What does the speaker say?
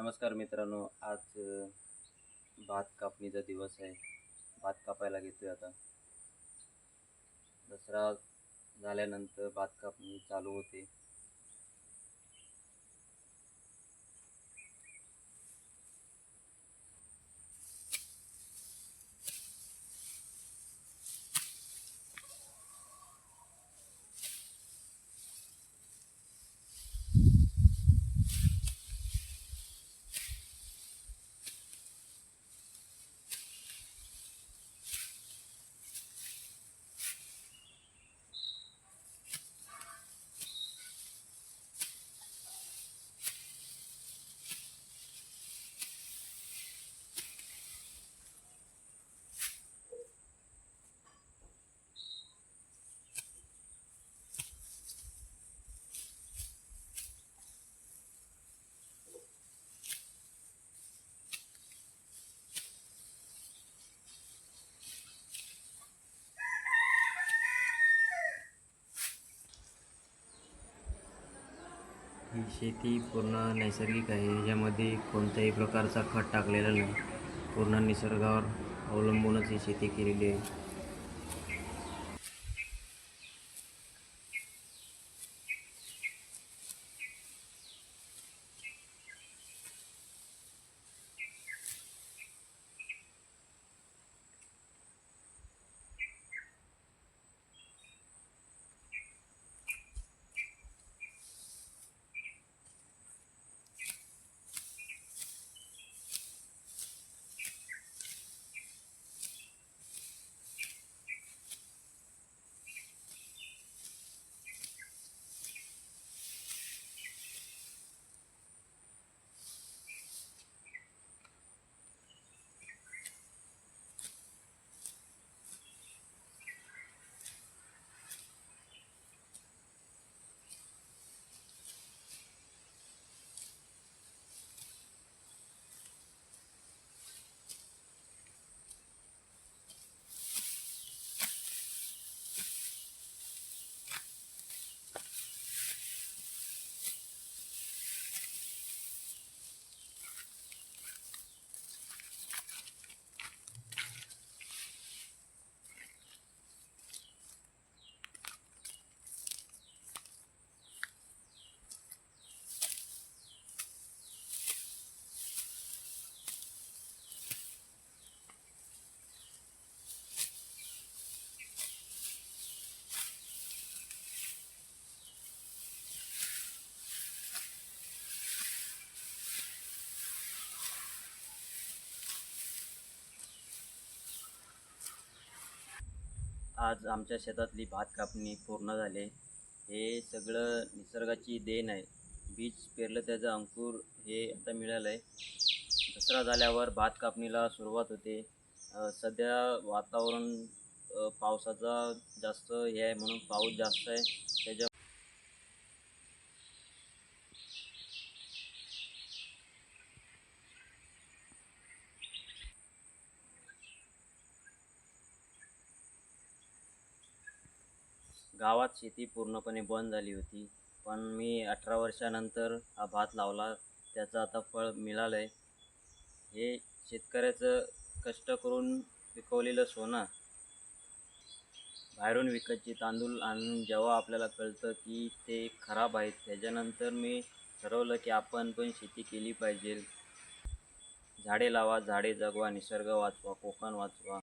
नमस्कार मित्रांनो आज भात कापणीचा दिवस आहे. भात कापायला घेतोय आता. दसरा झाल्यानंतर भात कापणी चालू होते. ही शेती पूर्ण नैसर्गिक आहे. याच्यामध्ये कोणत्याही प्रकारचा खत टाकलेला नाही. पूर्ण निसर्गावर अवलंबूनच ही शेती केलेली आहे. आज आमच्या शेतातली भात कापणी पूर्ण झाली. हे सगळं निसर्गाची देण आहे. बीज पेरलं त्याचं अंकुर हे आता मिळालं आहे दसरा झाल्यावर भात कापणीला सुरुवात होते. सध्या वातावरण पावसाचा जास्त हे आहे म्हणून पाऊस जास्त आहे. त्याच्या गावात शेती पूर्णपणे बंद झाली होती. पण मी अठरा वर्षानंतर हा भात लावला. त्याचं आता फळ मिळालं आहे हे शेतकऱ्याचं कष्ट करून पिकवलेलं सोनं. बाहेरून विकतचे तांदूळ आणून जेव्हा आपल्याला कळतं की ते खराब आहेत त्याच्यानंतर मी ठरवलं की आपण पण शेती केली पाहिजे. झाडे लावा झाडे जगवा निसर्ग वाचवा कोकण वाचवा.